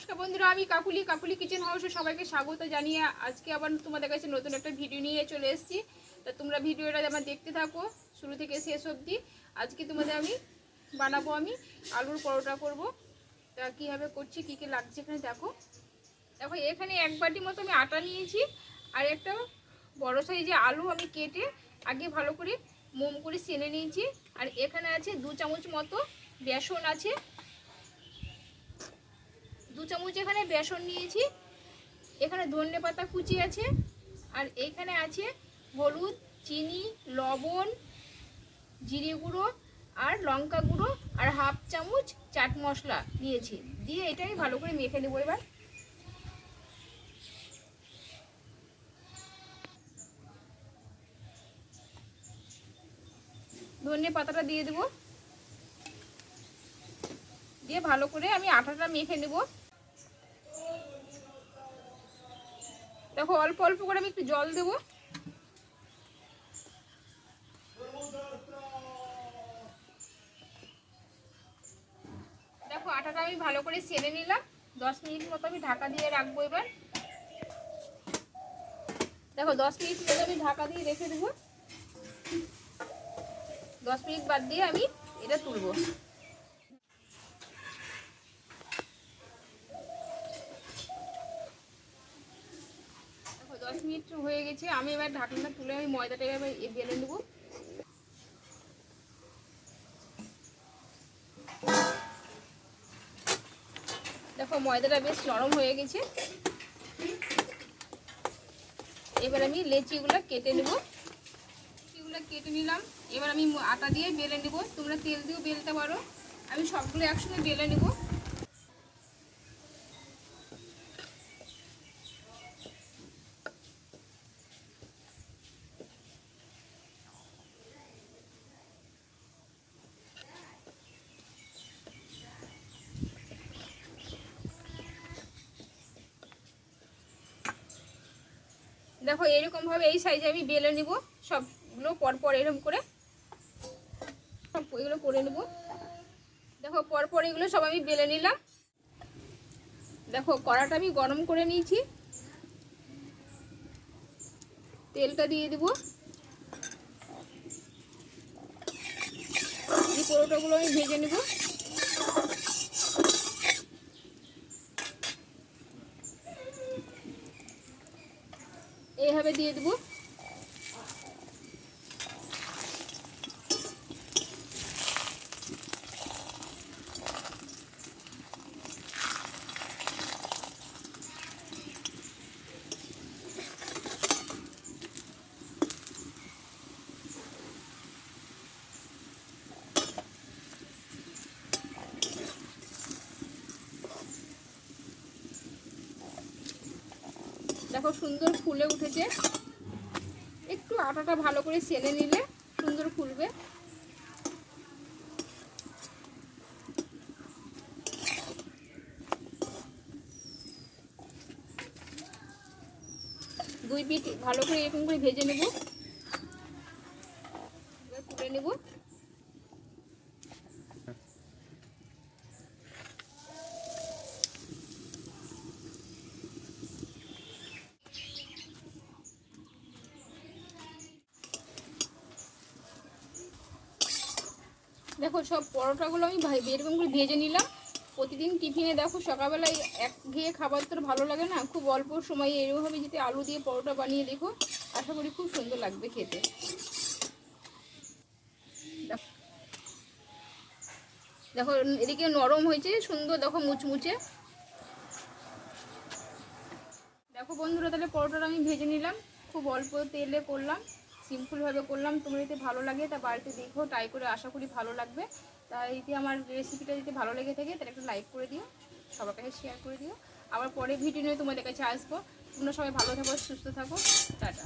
নমস্কার বন্ধুরা, আমি কাকুলি কাকুলি কিচেন হাউসে সবাইকে স্বাগত জানিয়ে আজকে আবার তোমাদের কাছে নতুন একটা ভিডিও নিয়ে চলে এসেছি। তা তোমরা ভিডিওটা আমার দেখতে থাকো, শুরু থেকে শেষ অবধি। আজকে তোমাদের আমি বানাবো আমি আলুর পরোটা করব। তা কীভাবে করছি, কী কী লাগছে এখানে দেখো। দেখো, এখানে এক বাটি মতো আমি আটা নিয়েছি, আর একটা বড় সাইজে আলু আমি কেটে আগে ভালো করে মোম করে সেনে নিয়েছি। আর এখানে আছে দু চামচ মতো বেসন আছে দু চামচ এখানে বেসন নিয়েছি। এখানে ধনে পাতা কুচি আছে। আর এইখানে আছে হলুদ, চিনি, লবণ, জিরে গুঁড়ো আর লঙ্কা গুঁড়ো আর হাফ চামচ চাট মশলা নিয়েছি। দিয়ে এটাই ভালো করে মেখে নেব এবার। ধনে পাতাটা দিয়ে দেবো। দিয়ে ভালো করে আমি আটাটা মেখে নেব। দেখো, অল্প অল্প করে আমি একটু জল দেব। দেখো আটাটা আমি ভালো করে সেরে নিলাম। দশ মিনিট মতো আমি ঢাকা দিয়ে রাখব এবার। দেখো, দশ মিনিট মতো আমি ঢাকা দিয়ে রেখে দেবো। দশ মিনিট বাদ দিয়ে আমি এটা তুলবো। মিনিট হয়ে গেছে, আমি এবার ঢাকনাটা তুলে আমি ময়দাটা এবার বেলে নেব। দেখো, ময়দাটা বেশ নরম হয়ে গেছে। এবার আমি লেচিগুলো কেটে নেব। লেচিগুলো কেটে নিলাম, এবার আমি আটা দিয়ে বেলে নেব। তোমরা তেল দিয়েও বেলতে পারো। আমি সবগুলো একসঙ্গে বেলে নেব। দেখো এরকম ভাবে এই সাইজে আমি বেলে নিব। সবগুলো পরপর এরকম করে। সব এগুলো করে নেব। দেখো, পরপর এগুলো সব আমি বেলে নিলাম। দেখো, কড়াটা আমি গরম করে নিয়েছি। তেলটা দিয়ে দেব। এই পরোটাগুলো আমি ভেজে নেব। এইভাবে দিয়ে দেবো। দেখো সুন্দর ফুলে উঠেছে। একটু আটাটা ভালো করে সেলে নিলে সুন্দর ফুলবে। দুই পিঠ ভালো করে এরকম করে ভেজে নেব এবার তুলে নেব দেখো সব পরোটাগুলো আমি এরকম করে ভেজে নিলাম। প্রতিদিন টিফিনে দেখো সকালবেলায় এক ঘেয়ে খাবার তো ভালো লাগে না, খুব অল্প সময়ে এরকমভাবে যদি আলু দিয়ে পরোটা বানিয়ে দেখো, আশা করি খুব সুন্দর লাগবে খেতে। দেখো, এদিকে নরম হয়েছে, সুন্দর দেখো মুচমুচে। দেখো বন্ধুরা, তাহলে পরোটাটা আমি ভেজে নিলাম, খুব অল্প তেলে করলাম। সিম্পলভাবে করলাম। তোমরা যদি ভালো লাগে তা বাড়িতে দেখো ট্রাই করে আশা করি ভালো লাগবে। তা যদি আমার রেসিপিটা যদি ভালো লেগে থাকে, তাহলে একটু লাইক করে দিও, সবার কাছে শেয়ার করে দিও। আবার পরে ভিডিও নিয়ে তোমাদের কাছে আসব। তোমরা সবাই ভালো থাকো, সুস্থ থাকো। টাটা।